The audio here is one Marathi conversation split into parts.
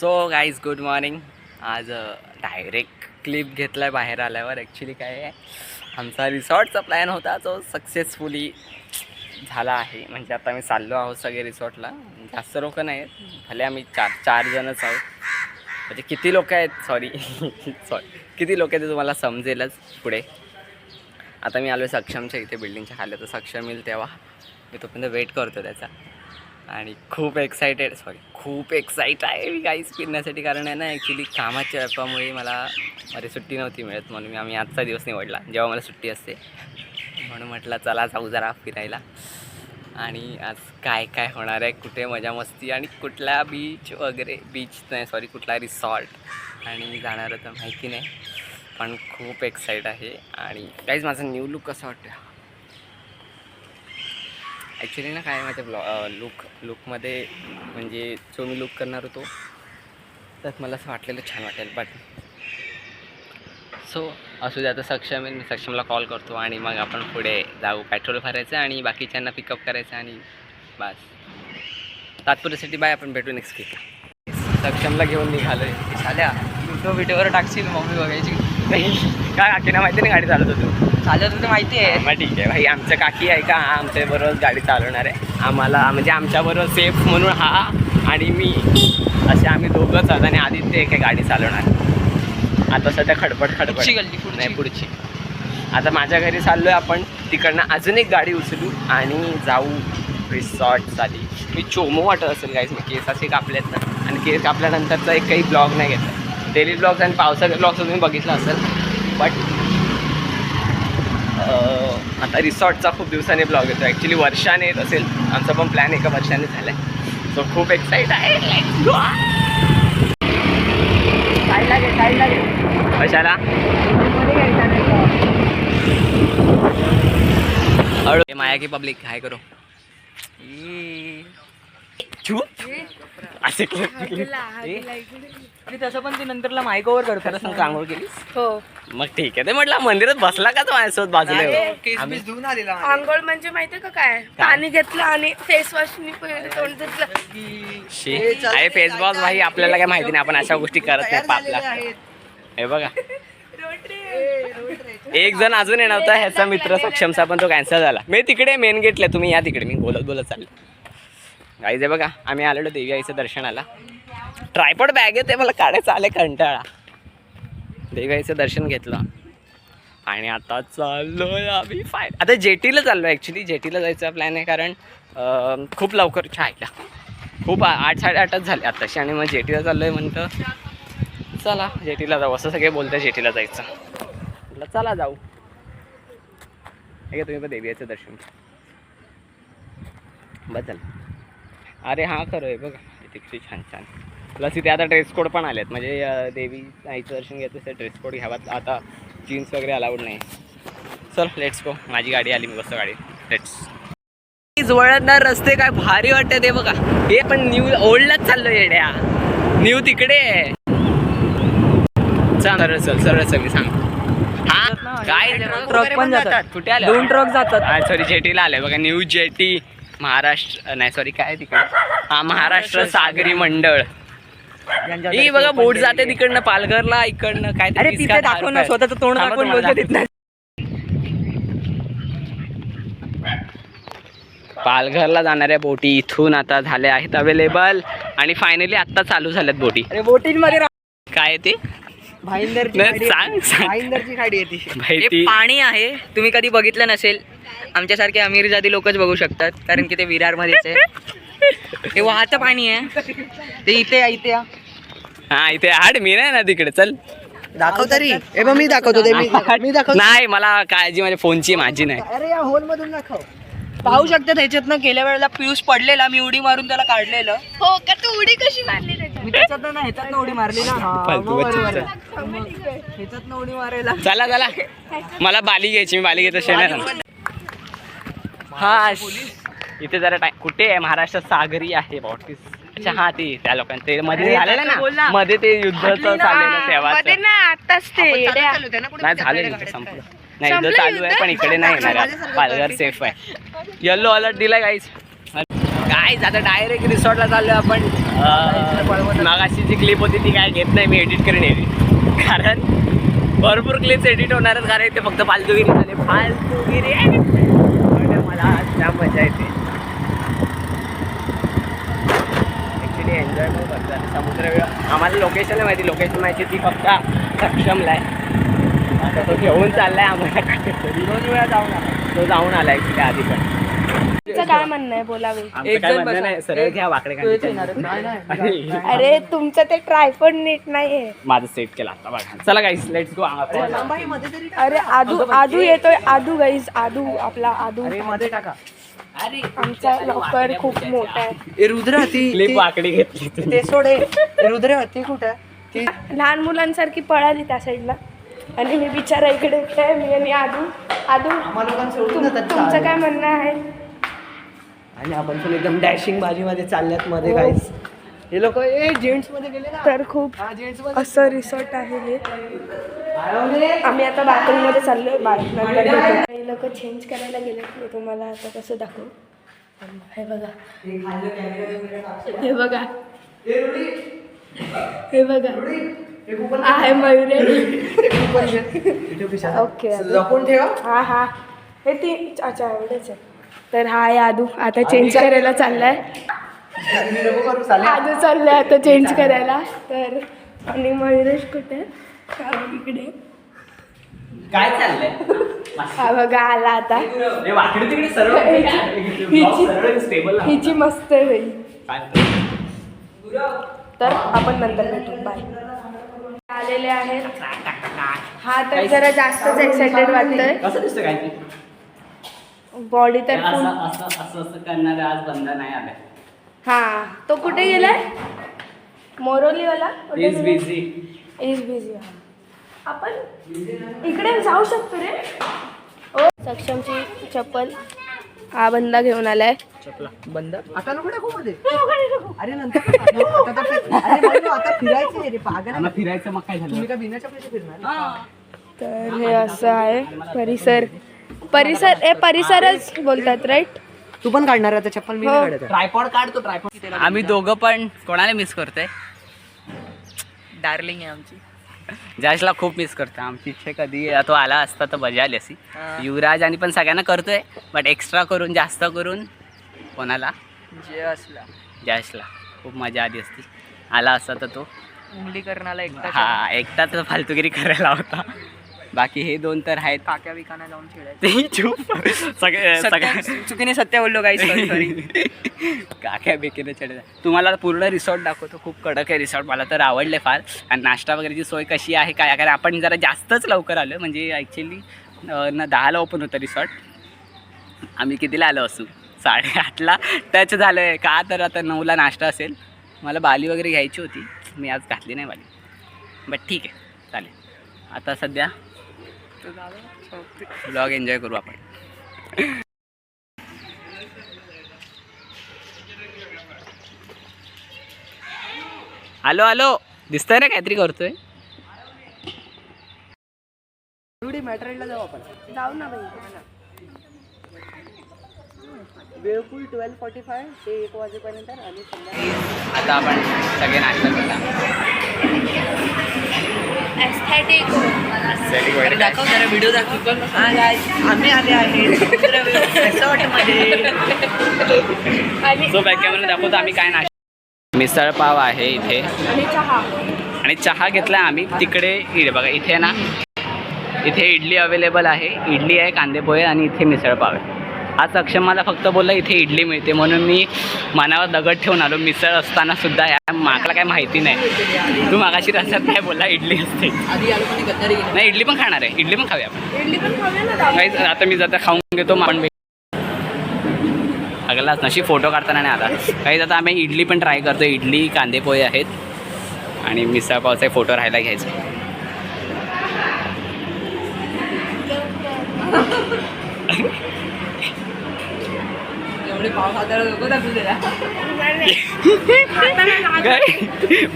सो गाईज गुड मॉर्निंग आज डायरेक्ट क्लिप घेतला आहे बाहेर आल्यावर. ॲक्च्युली काय आहे आमचा रिसॉर्टचा प्लॅन होता. तो सक्सेसफुली झाला आहे. म्हणजे आता आम्ही चाललो आहोत सगळे रिसॉर्टला जास्त लोक नाही आहेत भले आम्ही चार चार जणच आहोत. म्हणजे किती लोक आहेत? सॉरी सॉरी किती लोक आहेत ते तुम्हाला समजेलच पुढे. आता मी आलो आहे सक्षमच्या इथे बिल्डिंगच्या खाली. तर सक्षम येईल तेव्हा. मी तोपर्यंत वेट करतो त्याचा. आणि खूप एक्सायटेड सॉरी खूप एक्साईट आहे मी काहीच फिरण्यासाठी. कारण आहे ना ॲक्च्युली कामाच्या व्यापामुळे मला अरे सुट्टी नव्हती मिळत म्हणून मी आम्ही आजचा दिवस निवडला जेव्हा मला सुट्टी असते. म्हणून म्हटलं चला जाऊ जरा फिरायला. आणि आज काय काय होणार आहे कुठे मजा मस्ती आणि कुठला बीच वगैरे बीच नाही सॉरी कुठला रिसॉर्ट आणि जाणार तर माहिती नाही पण खूप एक्साईट आहे. आणि काहीच माझा न्यू लुक कसं वाटतं? ॲक्च्युली ना काय माझ्या ब्लॉ लुक लुकमध्ये म्हणजे जो मी लुक करणार होतो त्यात मला असं वाटलेलं छान वाटेल. बट सो असू द्या आता सक्षम आहे मी सक्षमला कॉल करतो आणि मग आपण पुढे जाऊ. पेट्रोल भरायचं आणि बाकीच्यांना पिकअप करायचं आणि बस. तात्पुरत्यासाठी बाय आपण भेटू नेक्स्ट वीक सक्षमला घेऊन निघालो आहे झाल्या तो व्हिडिओवर टाकशील मम्मी बघायची. नाही. काय काकीना माहिती नाही गाडी चालवत होतो. झालं तुला माहिती आहे. मग ठीक आहे. भाई आमचं काकी आहे का? आमच्या बरोबर गाडी चालवणार आहे. आम्हाला म्हणजे आमच्याबरोबर सेफ म्हणून हा आणि मी. असे आम्ही दोघंच आहोत आणि आदित्य एक आहे गाडी चालवणार. आता सध्या खडपड खडपड गल्ली, पुढची. नाही पुढची. आता माझ्या घरी चाललो आहे आपण. तिकडनं अजून एक गाडी उचलू आणि जाऊ. रिसॉर्टसाठी मी चोमो वाटत असेल काहीच मी केस असे कापलेत ना. आणि केस कापल्यानंतरचा एक काही ब्लॉग नाही घेतला. डेली ब्लॉग्स आणि पावसाचे ब्लॉग्स तुम्ही बघितलं असेल. बट आता रिसॉर्टचा खूप दिवसाने ब्लॉग येतो ॲक्च्युली वर्षाने येत असेल. आमचा पण प्लॅन एका वर्षाने झाला आहे. सो खूप एक्साईट आहे! कशाला हे माया की पब्लिक हाय करो. चूप. असे आणि तसं पण ते नंतरला माईक ओव्हर करतो खरं सांगतो आंघोळ केलीस? हो. मग ठीक आहे. ते म्हटलं मंदिरात बसला का तो माझ्यासोबत बाजूला धुवून आलेला आंघोळ म्हणजे माहितीये का काय? पाणी घेतलं आणि फेस वॉशनी पहिले तोंड धुतलं. शी अरे फेसबॉस भाई आपल्याला काय माहिती नाही आपण अशा गोष्टी करत नाही पापला. हे बघा. एक जण अजून येणार होता ह्याचा मित्र सक्षमचा पण तो कॅन्सल झाला. मी तिकडे मेन गेटला तुम्ही या तिकडे मी बोलत बोलत चालले. गाईज आहे बघा आम्ही आलेलो देवी आईचं दर्शनाला. ट्रायपॉड बॅग आहे ते मला काढायचं आले कंटाळा. देवाईचं दर्शन घेतलं. आणि आता चाललोय आम्ही फाय आता जेटीला चाललो ॲक्च्युली जेटीला जायचा प्लॅन आहे कारण खूप लवकर छायला. खूप आठ साडेआठच झाले आत्ताशी आणि मग जेटीला चाललो आहे म्हणतं चला जेटीला जाऊ. असं सगळे बोलतं जेटीला जायचं. म्हटलं चला जाऊ. हे तुम्ही पण देवीचं दर्शन बदल अरे हां खरं आहे बघा. इथे छान छान. प्लस इथे आता ड्रेस कोड पण आलेत. म्हणजे देवी आईचं दर्शन घेतलं तर ड्रेस कोड घ्यावा आता जीन्स वगैरे अलाउड नाही. चल लेट्स गो माझी गाडी आली मी बसतो गाडी लेट्स वळणदार रस्ते काय भारी वाटते ते बघा. हे पण न्यू ओल्डलाच चाललो येड्या न्यू तिकडे. चल सरळ चल सरळ मी सांग हा काय ट्रक पण जातात. कुठे आले? दोन ट्रक जातात. सॉरी जेटीला आले. बघा न्यू जेटी महाराष्ट्र नाही सॉरी काय तिकडे? हा महाराष्ट्र सागरी. मंडळ. ही बघा बोट जाते तिकडनं पालघरला इकडनं काय अरे तिथे दाखव ना स्वतःचं तोंड दाखवून बोलतो तिथनं पालघरला जाणाऱ्या बोटी इथून आता झाल्या आहेत अवेलेबल आणि फायनली आता चालू झाल्यात बोटी. अरे बोटीन मध्ये काय आहे ते? भाईंदरची नाही, गाडी सांग, आहे. सांग. भाईंदरची गाडी आहे ती. भाई हे ती पाणी आहे. तुम्ही कधी बघितलं नसेल आमच्यासारखे अमीर जाती लोकच बघू शकतात कारण की ते विरार मध्येच आहे. हे वाहतं पाणी आहे. ते इथे या, इथे या. हा इथे हाड मी नाही ना तिकडे चल. दाखव तरी. हे बघ मी दाखवतो ते मी मी दाखवतो. नाही मला काळजी माझ्या फोनची माझी नाही. अरे या होल मधून दाखव. पाहू शकता ह्याच्यातनं गेल्या वेळेला पियुष पडलेला मी उडी मारून त्याला काढलेलं. हो का तू उडी कशी मारली त्याच्यात? मी त्याच्यातनं ना ह्याच्यातनं उडी मारली ना हा, फालतू बरोबर. ह्याच्यातनं उडी मारायला. चला चला. मला बाली घ्यायची मी बाली घेत ना. हा. इथे जरा टाइम कुठे आहे? महाराष्ट्र सागरी आहे बॉटीस अच्छा हा ते त्या लोकांचं ते मध्ये झालेलं ना. मध्ये ते युद्धाचं चाललेलं तेव्हा मध्ये ना आताच ते. येड्या. नाही झालं युद्ध संपलं. नाही युद्ध चालू आहे पण इकडे नाही येणार. पालघर सेफ आहे. येल्लो अलर्ट दिलाय गाईज काय आता डायरेक्ट रिसॉर्टला चाललो आपण. मागाशी जी क्लिप होती ती काय घेत नाही मी एडिट करून एडिट कारण भरपूर क्लिप्स एडिट होणारच कारण ते फक्त फालतूगिरी झाले. फालतूगिरी मला जाम मजा येते. ॲक्च्युली एन्जॉय पण करतात समुद्र आम्हाला लोकेशन माहिती. लोकेशन माहिती ती फक्त सक्षमला आहे आता तो घेऊन चाललाय आम्हाला. दोन वेळा जाऊन आला तो जाऊन आला ॲक्च्युली आधी पण काय म्हणणं आहे? बोलावे सरळ घ्या वाकडे. अरे तुमचं ते ट्रायपॉड नीट नाहीये. माझं सेट केलं आता बघा. चला गाईस लेट्स गो अरे आदू आदू येतोय. आदू गाईज आदू आपला आदू मध्ये टाका. आमचा लवकर खूप मोठा आहे. रुद्र ती क्लिप वाकडी घेतली. ते सोडे रुद्र ती कुठं? ती लहान मुलांसारखी पळाली त्या साईडला आणि मी बिचारा इकडे खेळ मी आणि आदू. आदू तुम- तुमचं काय म्हणणं आहे? आणि आपण पण एकदम डॅशिंग बाजीमध्ये चालल्यात मध्ये काहीच हे लोक ए जेंट्समध्ये गेले ना. तर खूप हा असं रिसॉर्ट आहे हे. आम्ही आता बाथरूममध्ये चाललोय बाथ नंतर भेटू. काही लोक चेंज करायला गेले मी तुम्हाला आता कसं दाखवू? हे बघा. हे बघा. हे बघा. आहे मयुरे. ओके हा हा. हे ती अच्छा एवढेच आहे. तर हा आदू. आता चेंज करायला चाललाय. आदू चाललाय आता चेंज करायला. तर आणि मयुरेश कुठे? इकडे. काय चाललंय? हा बघा आला आता. वाकडी तिकडे सरळ हिची- सरळ स्टेबल हिची मस्त आहे बाई. तर आपण नंतर भेटू. बाय आलेले आहेत. हा तर जरा जास्तच एक्साइटेड वाटतंय. कसं दिसतं काय? ते? बॉडी तर असं असं असं करणारे आज बंद नाही आलाय हा तो कुठे गेलाय? मोरोलीवाला? इज? बिझी इज बिझी आपण इकडे जाऊ शकतो रे. ओ. सक्षमची चप्पल हा बंदा घेऊन आलाय. बंद? आता नको टाकू मध्ये. अरे नंतर आता तर अरे आता फिरायचं आहे रे. पागल आहे. फिरायचं मग काय झालं? तुम्ही काय बिना चपलीचे फिरणार? तर हे असं आहे परिसर. परिसर हे परिसरच बोलतात राईट तू पण काढणार आहे आता चप्पल मी हो. नाही काढत आहे. ट्रायपॉड काढतो ट्रायपॉड आम्ही दोघं पण कोणाला मिस करतोय? डार्लिंग आहे आमची. जॅशला खूप मिस करतो आमची इच्छा कधी तो आला असता तर मजा आली अशी. हा. युवराज आणि पण सगळ्यांना करतोय बट एक्स्ट्रा करून जास्त करून कोणाला? जे असला जॅशला खूप मजा आली असती. आला असता तर तो. उंगली करणाला एकटा हा एकटा तर फालतुगिरी करायला होता. बाकी हे दोन तर आहेत. काक्या विकाना जाऊन खेळायचं. ते चूप. सगळे सगळे सत्य- चुकीने सत्य बोललो काही काक्या बेकीने चढ तुम्हाला पूर्ण रिसॉर्ट दाखवतो. खूप कडक आहे रिसॉर्ट मला तर आवडले फार. आणि नाश्ता वगैरेची सोय कशी आहे काय कारण आपण जरा जास्तच लवकर आलो म्हणजे ॲक्च्युली न दहाला ओपन होतं रिसॉर्ट आम्ही कितीला आलो असू? साडेआठला टच झालं आहे का तर आता नऊला नाश्ता असेल. मला बाली वगैरे घ्यायची होती. मी आज घातली नाही बाली. बट ठीक आहे. चालेल. आता सध्या ब्लॉग एन्जॉय करू आपण. हॅलो हॅलो दिसतंय ना काहीतरी करतोय? मॅटरला जाऊ आपण. जाऊ ना बाई. वेळफुल ट्वेल्व फॉर्टी फाय ते एक वाजेपर्यंत आणि संध्याकाळी. आता आपण सगळे नाश्ता करता एस्थेटिक दाखव जरा व्हिडिओ दाखव. हा आम्ही आले आहे रिसॉर्टमध्ये आणि सो बॅक कॅमेरा दाखवतो आम्ही काय नाश्ता मिसळ पाव आहे इथे. आणि चहा. आणि चहा घेतला आम्ही. तिकडे इकडे बघा इथे ना इथे इडली अवेलेबल आहे. इडली आहे कांदे पोहे आणि इथे मिसळ पाव आहे. आज सक्षम मला फक्त बोलला इथे इडली मिळते. म्हणून मी मनावर दगड ठेवून आलो. मिसळ असताना सुद्धा या मागला काय माहिती नाही. तू मागाशी रस्त्यात काय बोलला इडली असते. नाही इडली पण खाणार आहे. इडली पण खाऊया आपण. आता मी जाता खाऊन घेतो आपण अगलाच नशी फोटो काढताना नाही आला काही आता आम्ही इडली पण ट्राय करतो इडली कांदे पोहे आहेत. आणि मिसळ पावचा फोटो राहायला घ्यायचा.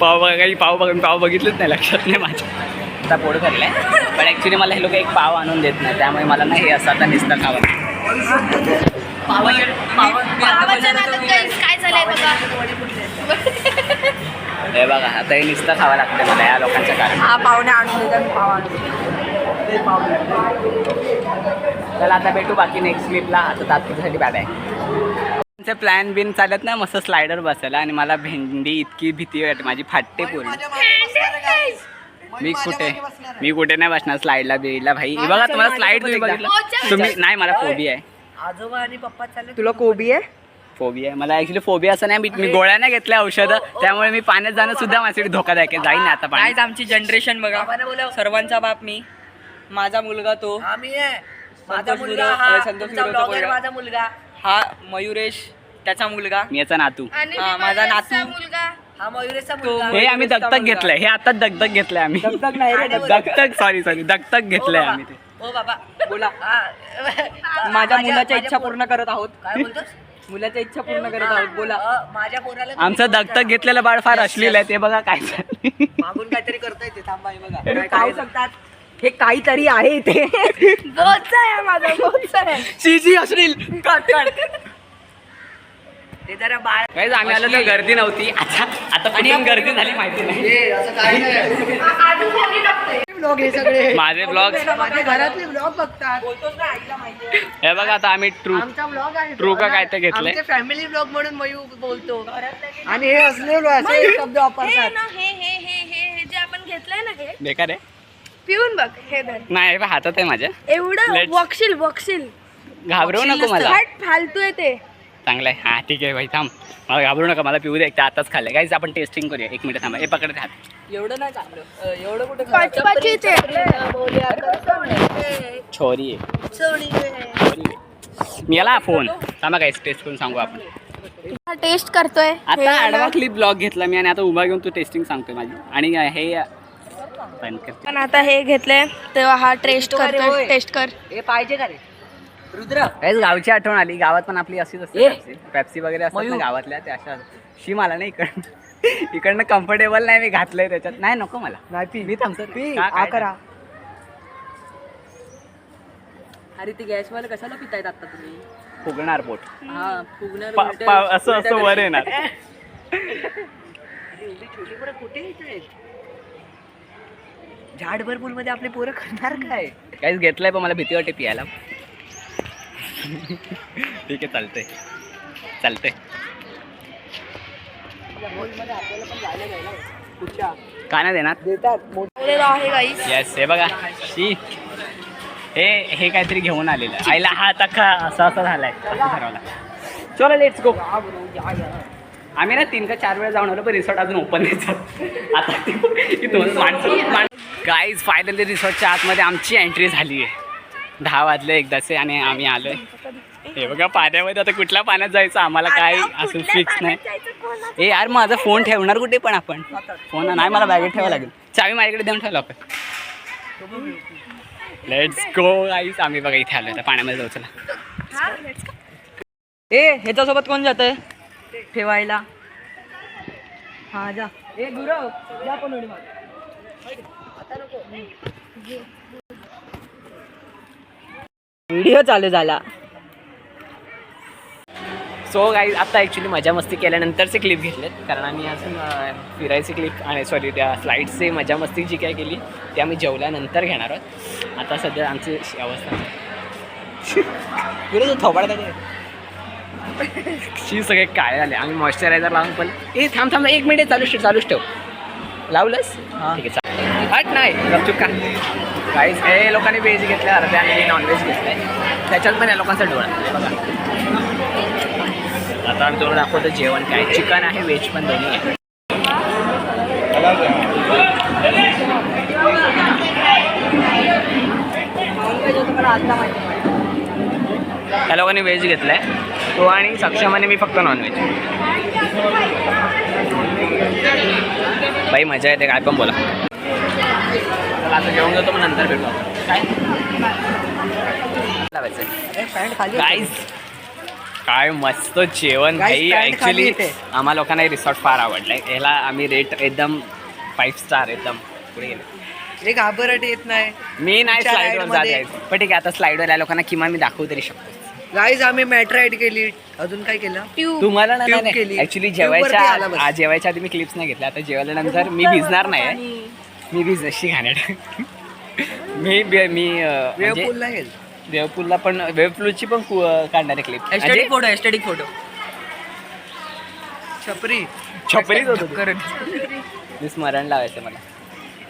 पाव काही पाव बघ पाव बघितलंच नाही लक्षात नाही माझ्या. आता पोट भरलं आहे पण ॲक्च्युली मला हे लोक एक पाव आणून देत नाही त्यामुळे मला नाही हे असं आता नुसतं खावं. हे बघा आता हे नुसतं खावं लागतं मला या लोकांच्या कारण. हा पाहुणे आणून देतात पाव आणून चला आता भेटू बाकी नेक्स्ट क्लिपला आता तात्पुरसाठी बॅड आहे प्लॅन बिन चालत ना मस्त स्लायडर बसायला आणि मला भेंडी इतकी भीती वाटते. माझी फाटते पूर्ण. मी कुठे? मी कुठे नाही बसणार स्लाइडला बिडला भाई हे बघा तुम्हाला स्लाइड तुम्ही बघितलं. तुम्ही नाही मला फोबी आहे. आजोबा आणि पप्पा तुला कोबी आहे? फोबी आहे. मला ऍक्च्युली फोबी असं नाही मी- गोळ्या नाही घेतल्या औषधं. त्यामुळे मी पाण्यात जाणं सुद्धा माझ्यासाठी धोकादायक आहे. जाईन नाही आता पाणी. आमची जनरेशन बघा. सर्वांचा बाप मी. माझा मुलगा तो आम्ही आहे. माझा संतोष मुलगा हा. संतोष तुमचा ब्लॉगर. माझा मुलगा. हा मयुरेश त्याचा मुलगा. मी याचा नातू. आणि हा, मी माझा माझा नातू. मुलगा. हा मयुरेशचा तो मुलगा. हे आम्ही दत्तक घेतलंय. हे आता दगदग घेतलंय आम्ही. दगदग नाही रे, दगदग. दत्तक सॉरी सॉरी दत्तक घेतलंय आम्ही ते. हो बाबा. बोला. हा. माझ्या मुलाच्या इच्छा पूर्ण करत आहोत. काय बोलतोस? मुलाच्या इच्छा पूर्ण करत आहोत. बोला. अ, माझ्या पोराला तुम्ही आमचं. दत्तक घेतलेलं बाळ फार अश्लील आहे. ते बघा काय झालं. मागून काहीतरी करता येते थांबा हे बघा. काय? शकतात. हे काहीतरी आहे इथे. आहे माझा बोचा आहे. सीजी अश्लील. Cut cut. ते जरा बाळ Guys, आम्ही आलो तर गर्दी नव्हती. आता आता पण गर्दी झाली माहिती नाही. ब्लॉग हे सगळे माझे ब्लॉग घरातले ब्लॉग बघतात. हे बघा आता आम्ही ट्रू आमचा ब्लॉग आहे. True का काय ते घेतलंय? आमचे फॅमिली ब्लॉग म्हणून मयू बोलतो. आणि हे असले असे शब्द हे वापरतात. ना हे हे हे जे आपण घेतलंय ना हे. बेकार आहे. पिऊन बघ हे धर. नाही बघ, हातात आहे माझ्या. एवढं Let's- वक्षील वक्षील घाबरवू नको मला. फालतू आहे ते. चांगलं आहे हा ठीक आहे भाई थांब. मला घाबरू नका मला पिऊ दे एक तर आताच खाल्लं गाईज आपण टेस्टिंग करूया. एक मिनिट थांबा. हे पकडत हात. एवढं नाही चांगलं अ, एवढं कुठे छोरी आहे. छोरी आहे. मी याला फोन. थांबा गाईज टेस्ट करून सांगू आपण. टेस्ट करतोय. हे आता ना- आडवा क्लिप ब्लॉग घेतला मी आणि आता उभा घेऊन तू टेस्टिंग सांगतोय माझी. आणि हे कर. पण आता हे घेतलंय तेव्हा हा टेस्ट होय. टेस्ट कर. हे पाहिजे का रे? रुद्र. गावची आठवण आली. गावात पण आपली अशीच असते. पेप्सी. पेप्सी वगैरे असतात ना. गावातल्या त्या अशा. शी मला नाही इकडनं. इकडनं कम्फर्टेबल नाही मी घातलंय त्याच्यात. नाही नको मला. नाही पी. मी थांबतो. पी. करा. अरे ते गॅसवाले कशाला पितायत आता तुम्ही? फुगणार पोट. हा फुगणार असं असं वर येणार. कुठे येत झाडभर पूल मध्ये आपले पोरं करणार काय? काहीच घेतलंय पण मला भीती वाटते पियाला ठीक आहे चालतंय. चालतंय. का नाही देणार. येस हे बघा शी. हे हे काहीतरी घेऊन आलेलं. आईला हात अख्खा असा असा झालाय. ठरवला. चलो लेट्स गो आम्ही ना तीन का चार वेळा जाऊन आलो पण रिसॉर्ट अजून ओपन नाही झालं. आता इथून माणसं गाईज फायनली रिसॉर्टच्या आतमध्ये आमची एंट्री झाली आहे. दहा वाजले एकदाचे आणि आम्ही आलोय. हे बघा पाण्यामध्ये आता कुठल्या पाण्यात जायचं? आम्हाला काय असं फिक्स नाही. ए यार माझा फोन ठेवणार कुठे पण आपण? फोन नाही मला बॅगेत ठेवावं लागेल. चावी माझ्याकडे देऊन ठेवलं आपण. लेट्स गो आईस आम्ही बघा इथे आलो आता पाण्यामध्ये जाऊ चला. ए ह्याच्यासोबत कोण जात ठेवायला. हा जा. ए गुरव जा पण उडी मार. व्हिडिओ चालू झाला. सो गाई आता ॲक्च्युली मजा मस्ती केल्यानंतरचे क्लिप घेतलेत. कारण आम्ही अजून फिरायचे क्लिप आणि सॉरी त्या स्लाईड्सचे मजा मस्ती जी काय केली ती आम्ही जेवल्यानंतर घेणार आहोत. आता सध्या आमची अवस्था. गुरु तू थोबाड शी सगळे काळे झाले. आम्ही मॉइश्चरायझर लावून पण ए थांब थांब एक मिनिट चालूच ठेव चालूच ठेव. लावलंस? ठीक आहे हट नाही गपचूप का काहीच हे लोकांनी व्हेज घेतलं अर्धे आणि नॉनव्हेज घेतलं त्याच्यात पण या लोकांचा डोळा बघा. आता आम्ही तुम्हाला दाखवतो जेवण काय. चिकन आहे व्हेज पण दोन्ही आहे. त्या लोकांनी व्हेज आहे तो आणि सक्षमाने मी फक्त नॉनव्हेज बाई मजा येते काय पण बोला. चला आता जेवण घेतो मग नंतर भेटू आपण. काय? लावायचं. गाईज काय मस्त जेवण. भाई ऍक्च्युली. आम्हा लोकांना रिसॉर्ट फार आवडलाय. याला आम्ही रेट एकदम फाईव्ह स्टार एकदम पुढे गेले. घाबरट येत नाही. मी नाही ride जात पण ठीक आहे आता स्लाइडवर या लोकांना किमान मी दाखवू तरी शकतो. गाईज आम्ही मॅट राईड केली. अजून काय केलं? तुम्हाला नाही. ऍक्च्युली जेवायच्या जेवायच्या आधी मी क्लिप्स नाही घेतल्या. आता जेवल्यानंतर मी भिजणार नाही मी भिज अशी घाणेड मी बे- मी अं, वेळ म्हणजे गेलं पण वेवपूलची पण कु- अं, काढणार आहे clip aesthetic photo aesthetic photo छपरी. छपरीच होतो मी स्मरण लावायचं मला.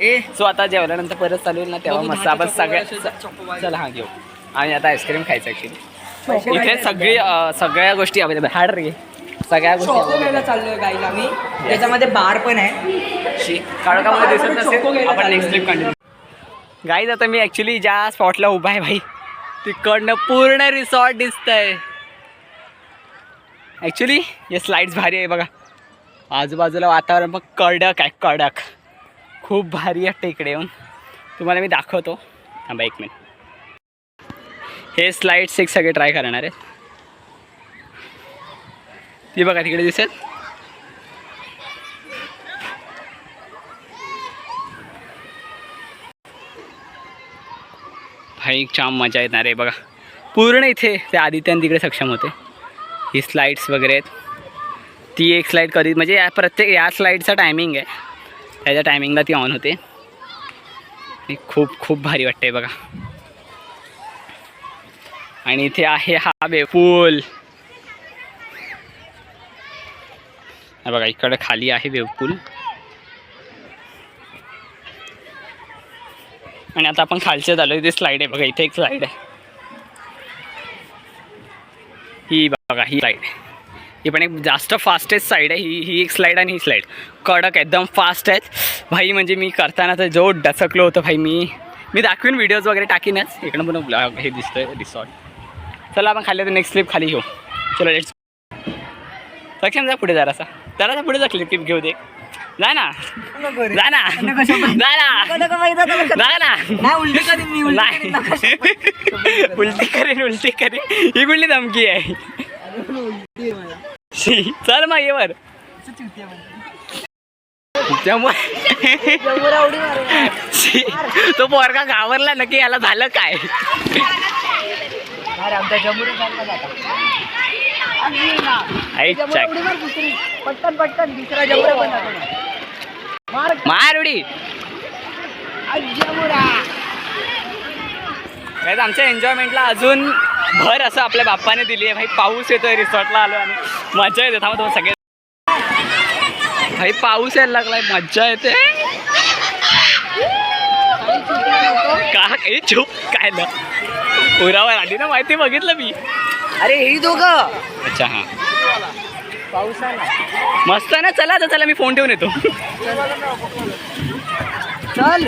ए. सो आता जेवल्यानंतर परत चालू होईल ना तेव्हा बघू मस्त आपण सगळ्या असेल तर. चला हा घेऊ. आणि आता आईस्क्रीम खायचं ऍक्च्युली इथे सगळी अं, सगळ्या गोष्टी अवेलेबल हार्ड रे. सगळ्या गोष्टी. घ्यायला चाललोय गाईला आम्ही त्याच्यामध्ये बार पण आहे. शी काळोखामध्ये दिसत नसेल? आपण नेक्स्ट क्लिप कंटिन्यू गाईज आता मी ॲक्च्युली ज्या स्पॉटला उभा आहे भाई तिकडनं पूर्ण रिसॉर्ट दिसतंय. ॲक्च्युली हे स्लाइड्स भारी आहे बघा. आजूबाजूला वातावरण पण कडक आहे कडक. खूप भारी वाटतं इकडे येऊन. तुम्हाला मी दाखवतो. थांबा एक मिनिट हे स्लाइड्स एक सगळे ट्राय करणार आहेत. ती बघा तिकडे दिसेल. भाई छान मजा येणार आहे बघा. पूर्ण इथे ते आदित्यन तिकडे सक्षम होते. ही स्लाईड्स वगैरे आहेत. ती एक स्लाईड कधी म्हणजे या प्रत्येक या स्लाईडचा टायमिंग आहे. त्याच्या टायमिंगला ती ऑन होते. खूप खूप भारी वाटते बघा. आणि इथे आहे हा बे पूल हा बघा इकडे खाली आहे वेवपूल. आणि आता आपण खालचे झालो इथे स्लाईड आहे बघा इथे एक स्लाईड आहे. ही बघा ही स्लाईड आहे. ही पण एक जास्त फास्टेस्ट साईड आहे ही ही एक स्लाईड आणि ही स्लाईड कडक एकदम फास्ट आहेत. भाई म्हणजे मी करताना तर जो डसकलो होतो भाई मी. मी दाखवीन व्हिडिओज वगैरे टाकीनच. इकडं पण ब्लॉग हे दिसतोय रिसॉर्ट चला आपण खाली तर नेक्स्ट स्लिप खाली घेऊ. चला लेट्स लक्षात जा पुढे जरासा. जरासा पुढे जा क्लिप घेऊ दे. जा ना. जा ना. जा ना. जा ना. नाही उलटी करीन उलटी करेन उलटी करेन ही कुठली धमकी आहे? चल मग ये वर. त्यामुळे शी, तो पोरगा घाबरला ना की याला झालं काय? आमच्या उडी मार दुसरी. पटकन पटकन. दुसरा पण. मार. मार उडी. काय आमच्या एन्जॉयमेंटला अजून भर असं आपल्या बाप्पाने दिली आहे. भाई पाऊस येतोय रिसॉर्टला आलो आणि मजा येते. थांबा तुम्हाला सगळे भाई पाऊस यायला लागलाय. मज्जा येते. का काही चूप. काय ना उरावर आली ना माहिती? बघितलं मी. अरे हे दोघं. अच्छा हां. मस्त आहे ना चला आता चला मी फोन ठेवून येतो. चल.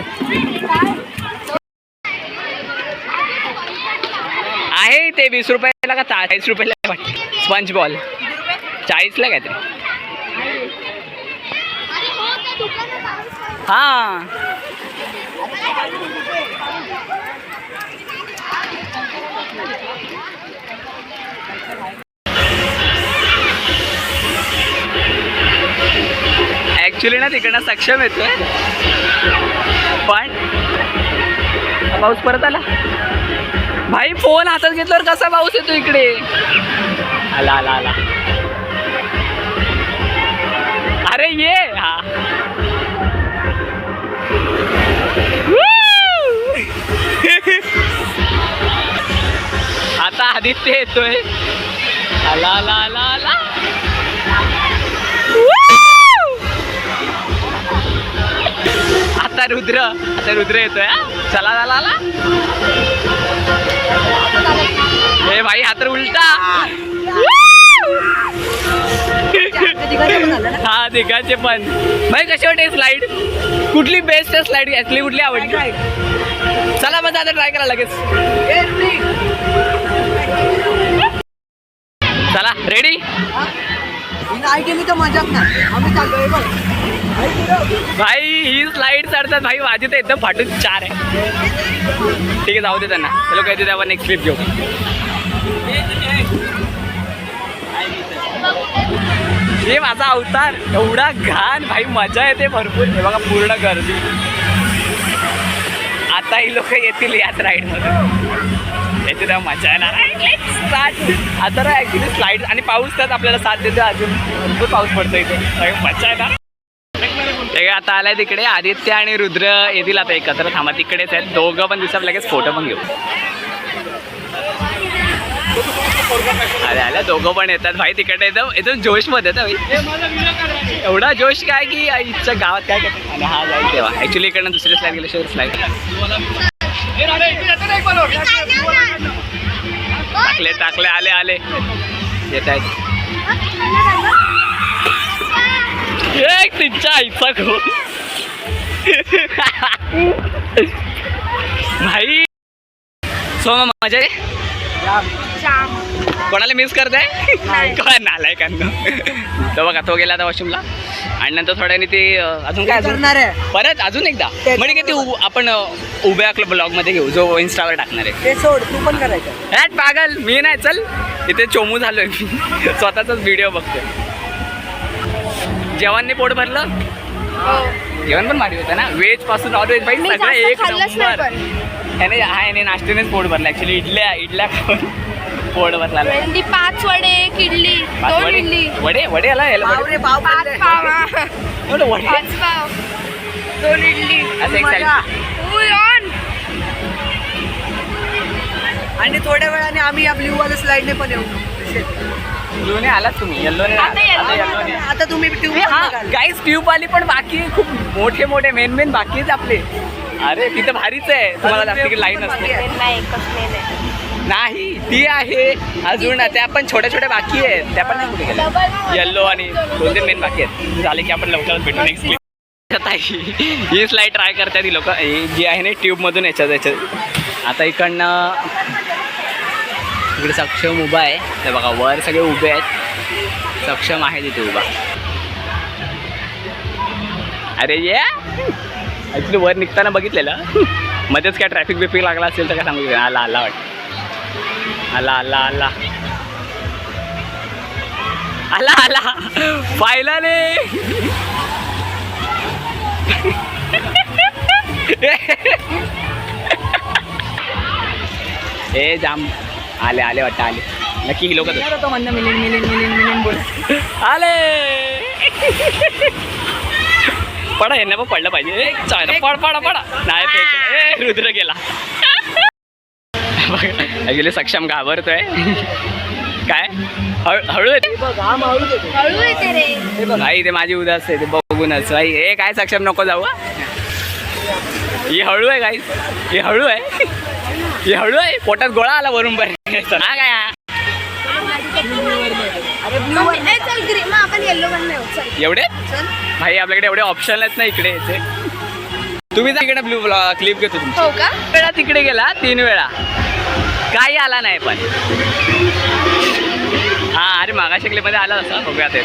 आहे ते वीस रुपयाला का चाळीस रुपयाला वाटतं. Sponge ball. चाळीसला काय ते हां. ॲक्च्युली ना तिकडनं सक्षम येतोय. पण पाऊस परत आला. भाई फोन हातात घेतल्यावर कसा पाऊस येतो इकडे? आला आला आला. अरे ये. हा. आता आदित्य येतोय. आला आला आला आला. आता रुद्र आता रुद्र येतोय चला चला आला हे भाई हा तर उलटा. हा तिघाचे पण. भाई कशी वाटते स्लाईड कुठली बेस्ट आहे स्लाईड यातली कुठली आवडली? चला मग आता ट्राय करा लगेच. चला रेडी नाही तर मजाक नाही. आम्ही चाललोय बघ. भाई ही स्लाइड चढतात भाई माझी तर एकदम फाटून चार आहे. ठीक आहे जाऊ दे त्यांना. चलो काय आपण नेक्स्ट ट्रिप घेऊ. हे माझा अवतार. एवढा घाण. भाई मजा येते भरपूर. हे बघा पूर्ण गर्दी. आता ही लोक येतील याच राईडमध्ये याची तर मजा येणार. आता ॲक्च्युली स्लाईड आणि पाऊस त्यात आपल्याला साथ देतो अजून भरपूर पाऊस पडतो इथे. मजा येणार. ते आता आलाय तिकडे. आदित्य आणि रुद्र येतील आता एकत्र. थांबा तिकडेच आहेत. दोघं पण दिवसात लगेच फोटो पण घेऊ. अरे आल्या. दोघं पण येतात. भाई तिकडे एकदम एकदम जोशमध्ये येतं भाई. एवढा जोश काय की इथच्या गावात काय आणि हा जाईल तेव्हा. ऍक्च्युली इकडनं दुसरी स्लाईड शेवट स्लाईड टाकले टाकले आले आले. येत आहेत. एक तिच्या आईचा गो भाई. सो मग मजा आहे? कोणाला मिस करताय? कोण नालाय का? तो बघा तो गेला आता वॉशरूमला आणि नंतर थोड्याने ते अजून काय करणार आहे. परत अजून एकदा. म्हणजे की ते आपण उभ्या ब्लॉगमध्ये घेऊ जो इन्स्टावर टाकणार आहे. ते सोड तू पण करायचं. पागल. मी नाही चल. इथे चोमू झालोय मी. स्वतःचाच व्हिडिओ बघतोय. जेवणने पोट भरलं? जेवण पण भारी होतं ना? व्हेजपासून नॉन व्हेज मी सगळं एक नंबर. पण. त्याने हा याने नाश्त्यानेच पोट भरलं. ऍक्च्युली इडल्या इडल्या खाऊन पोट भरला. पाच वडे एक इडली दोन वडे? इडली. वडे? वडे आला याला पाव वडे रे पाव पाच. पाव हा. एवढं वडे? पाच पाव. दोन इडली. असं एक मजा. आणि. थोड्या वेळाने आम्ही या ब्ल्यू वाल्या स्लाइडने पण येऊ. ब्लूने आलात तुम्ही येल्लोने आता yellow येल्लोने आता तुम्ही ट्यूब गाईस ट्यूब आली पण बाकी आहे, खूप मोठे मोठे मेन मेन बाकी आहेत आपले. अरे तिथं भारीच आहे. तुम्हाला जास्त लाईन असते नाही एकच main आहे. नाही ती आहे. अजून त्या पण छोट्या छोट्या बाकी आहेत. त्या पण नाही कुठे गेल्या. येल्लो आणि दोन तीन मेन बाकी आहेत. झाले की आपण लवकरच भेटू नेक्स्ट ही स्लाईड ट्राय करतात ही लोक. जी आहे ना ट्यूबमधून याच्यात याच्यात आता इकडनं इकडे सक्षम उभा आहे. ते बघा वर सगळे उभे आहेत. सक्षम आहे तिथे उभा. अरे ये! ॲक्च्युली वर निघताना बघितलेलं. मध्येच काय ट्रॅफिक बिफिक लागला असेल तर काय सांगू आला आला वाटतं. आला आला आला. आला आला. नाही ए जाम. आले आले वाटतं आले. नक्की ही लोक तो म्हणणं मिलियन मिलियन मिलियन मिलियन बोल. आले! पडा यांना पण पडलं पाहिजे. चालेल पड पडा पडा. नाही रुद्र गेला. ॲक्च्युली सक्षम घाबरतोय. काय? हळू हळू येते. हळू येते रे. आई ते माझी उदास आहे ते बघूनच आई हे काय सक्षम नको जाऊ हा. हळू आहे गाईस ही हळू आहे. आहे पोटात गोळा आला वरून पर्यंत हा काय? मग मग एवढे? भाई आपल्याकडे एवढे ऑप्शन आहेत ना इकडे. याचे तुम्ही जा इकडे ब्लू क्लिप घेतो तुमची. हो का? वेळा तिकडे गेला तीन वेळा. काही आला नाही पण. हा अरे मागाच्या क्लिपमध्ये आला असा बघूया आता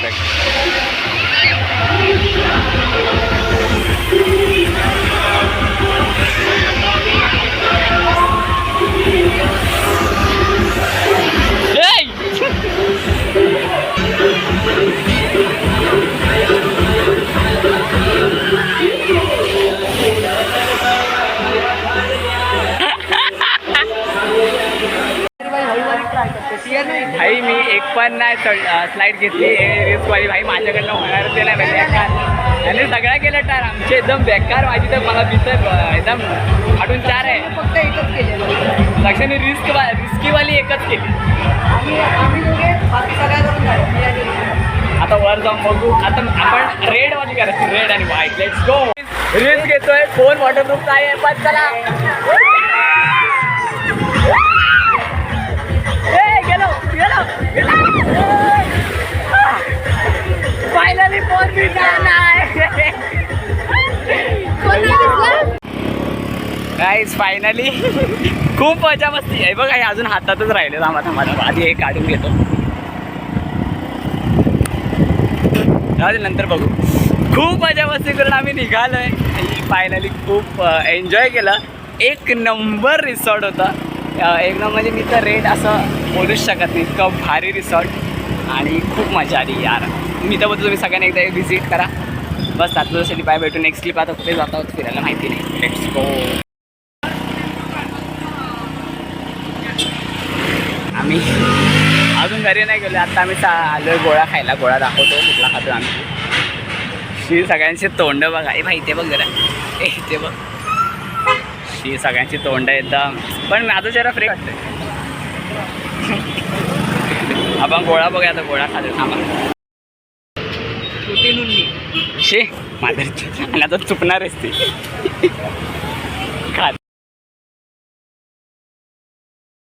भाई मी एक पण नाही स्लाईड घेतली. रिस्कवाली भाई माझ्याकडनं होणार ते नाही बेकार. आणि सगळ्या केलं टार आमचे एकदम बेकार माझी तर मला दिसत एकदम आठून चार लक्षाने रिस्क रिस्कीवाली एकच केली. आता वर जाऊन बघू. आता आपण रेड वाली करायची. रेड आणि व्हाईट लेट्स गो रिस्क घेतोय. फोन वॉटरप्रूफ नाही आहे. पण चला. ए, गेलो गेलो फायनली फोन मी नाही गाईज फायनली खूप मजा मस्ती. आहे बघा हे अजून हातातच राहिले थांबा थांबा थांबा. आधी हे काढून घेतो. राहू नंतर बघू. खूप मजा मस्ती करून आम्ही निघालोय. फायनली खूप एन्जॉय केलं. एक नंबर रिसॉर्ट होता. एक नंबर म्हणजे मी तर रेट असं बोलूच शकत नाही. इतकं भारी रिसॉर्ट आणि खूप मजा आली यार. मी तर बोलतो तुम्ही सगळ्यांनी एकदा व्हिजिट करा. बस आता पाय भेटून नेक्स्ट क्लिप आता कुठे जात आहोत फिरायला माहिती नाही. लेट्स गो घरी नाही गेलो. आता आम्ही चा आलोय गोळा खायला. गोळा दाखवतो. कुठला खातो आम्ही. शी सगळ्यांची तोंड बघा. ए भाई ते बघ जरा. ए ते बघ. शी सगळ्यांची तोंड एकदम. पण माझं जरा फ्रेक वाटतंय. आपण गोळा बघूया आता. गोळा खातो थांबा. शे आणि आता चुकणारच ती.